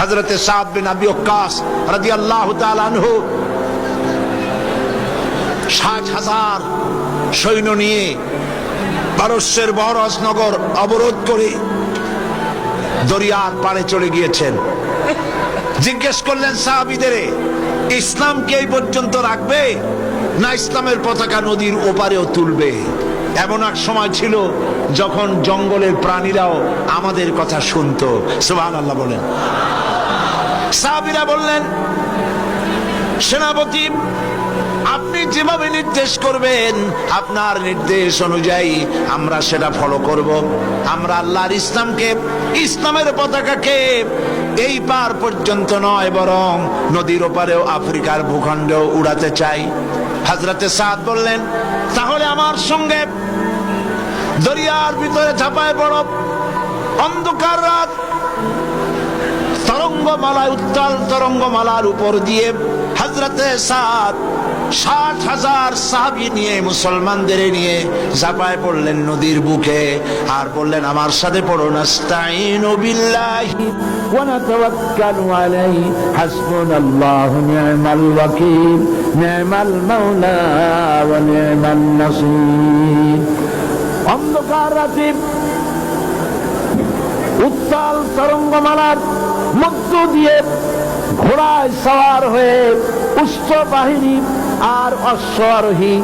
হজরতে সাদ বিন আবি ওকাস রাজি আল্লাহ ষাট হাজার সৈন্য নিয়ে পারস্যের বহরাজনগর অবরোধ করে দরিয়ার পাড়ে চলে গিয়েছেন। জিজ্ঞেস করলেন, সাহাবিদের ইসলামকে এই পর্যন্ত রাখবে না ইসলামের পতাকা নদীর ওপারেও তুলবে? এমন এক সময় ছিল যখন জঙ্গলের প্রাণীরাও আমাদের কথা শুনত। সোহান আল্লাহ বলেন। সাহাবিরা বললেন, সেনাপতি আপনি যেভাবে নির্দেশ করবেন, আপনার নির্দেশ অনুযায়ী আমরা সেটা ফলো করব। আমরা আল্লাহর ইসলামকে, ইসলামের পতাকাকে এই পার পর্যন্ত নয়, বরং নদীর ওপারেও, আফ্রিকার ভূখণ্ডেও উড়াতে চাই। হাজরাতে সাদ বললেন, তাহলে আমার সঙ্গে দরিয়ার ভিতরে ঝাঁপায় পড়ো। অন্ধকার রাত, তরঙ্গমালায় উত্তাল তরঙ্গমালার উপর দিয়ে হজরতে সাদ ষাট হাজার সাহাবি নিয়ে মুসলমানদের নিয়ে জাপায় পড়লেন নদীর বুকে আর বললেন আমার সাথে পড়ো নাস্তাইনু বিল্লাহি ونتوكل عليه حسبنا الله نعم الوكيل نعم المولى ونعم النصير অন্ধকার রাতে উত্তাল তরঙ্গমালার মধ্য দিয়ে ঘোড়ায় সওয়ার হয়ে উচ্চ বাহিনী আর অশ্বারোহী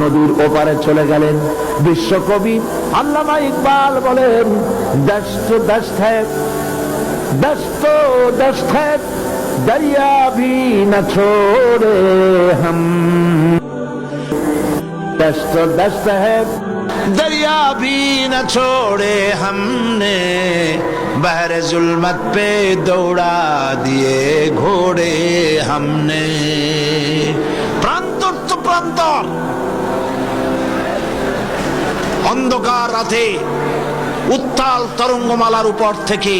নদীর ওপারে চলে গেলেন। বিশ্বকবি আল্লামা ইকবাল বলেন দেশ তো দেশ দেশ দরিয়া ভি না ছোড়ে হম। دریا بھی نہ چھوڑے ہم نے بہر ظلمت پہ দৌড়া দিয়ে ঘোড়ে হামনে প্রান্তর তো প্রান্তর অন্ধকার রাতে উত্তাল তরঙ্গমালার উপর থেকে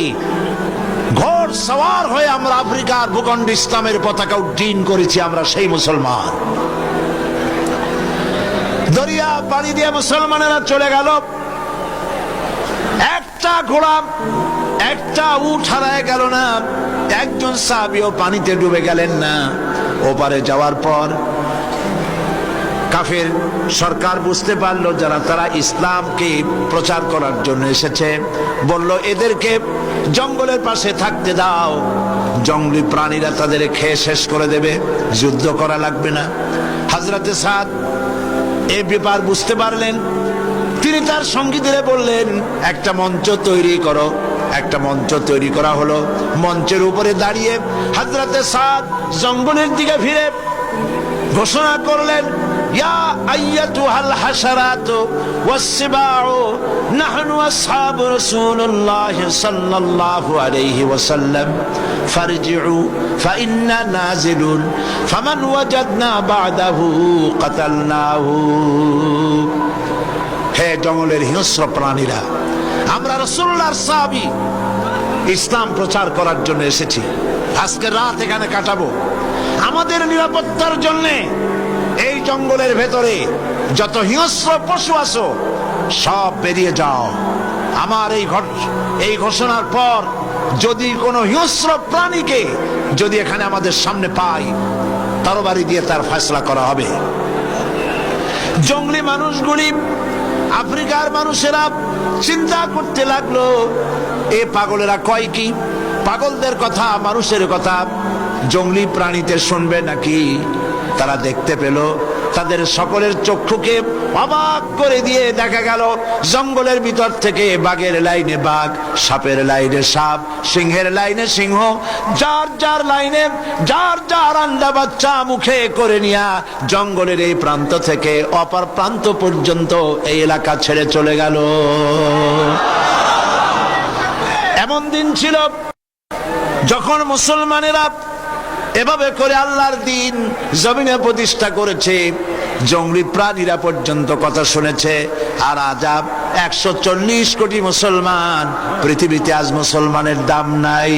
ঘোর সওয়ার হয়ে আমরা আফ্রিকার ভূখণ্ড ইসলামের পতাকা উড্ডীন করেছি আমরা সেই মুসলমান। দরিয়া পানি দিয়ে মুসলমানেরা চলে গেল। একটা ঘোড়া, একটা উঠ হারায় গেল না। একজন সাহাবিও পানিতে ডুবে গেলেন না। ওপারে যাওয়ার পর কাফের সরকার বুঝতে পারল যারা তারা ইসলামকে প্রচার করার জন্য এসেছে। বলল, এদেরকে জঙ্গলের পাশে থাকতে দাও। জঙ্গলি প্রাণীরা তাদের খেয়ে শেষ করে দেবে। যুদ্ধ করা লাগবে না। হাজরাতে সাদ এ ব্যাপার বুঝতে পারলেন? তিনি তার সঙ্গীদের বললেন, একটা মঞ্চ তৈরি করো। একটা মঞ্চ তৈরি করা হলো। মঞ্চের উপরে দাঁড়িয়ে হাজরাতে সাদ জঙ্গলের দিকে ফিরে ঘোষণা করলেন ইয়া ফাইন্না নাজিলুন হে জঙ্গলের হিংস্র প্রাণীরা, আমরা রাসূলুল্লাহর সাহাবী, ইসলাম প্রচার করার জন্য এসেছি। আজকে রাত এখানে কাটাবো। আমাদের নিরাপত্তার জন্য জঙ্গলের ভেতরে যত হিংস্র পশু আছো, সব বেরিয়ে যাও। আমার এই এই ঘোষণার পর যদি কোনো হিংস্র প্রাণীকে যদি এখানে আমাদের সামনে পাই, তরবারি দিয়ে তার ফয়সলা করা হবে। জঙ্গলি মানুষগুলি, আফ্রিকার মানুষেরা চিন্তা করতে লাগল, এ পাগলেরা কয় কি? পাগলদের কথা, মানুষের কথা, জঙ্গলি প্রাণীতে শুনবে নাকি? তারা দেখতে পেল, তাদের সকলের চক্ষুকে অবাক করে দিয়ে দেখা গেল, জঙ্গলের ভিতর থেকে বাঘের লাইনে বাঘ, সাপের লাইনে সাপ, সিংহের লাইনে সিংহ, যার যার লাইনে, যার যার আন্ডা বাচ্চা মুখে করে নিয়া জঙ্গলের এই প্রান্ত থেকে অপর প্রান্ত পর্যন্ত এই এলাকা ছেড়ে চলে গেল। এমন দিন ছিল, যখন মুসলমানেরা এভাবে করে আল্লাহর দিন জমিনে প্রতিষ্ঠা করেছে, জঙ্গলি প্রাণীরা পর্যন্ত কথা শুনেছে, আর আজাব একশো চল্লিশ কোটি মুসলমান, পৃথিবীতে আজ মুসলমানের দাম নাই।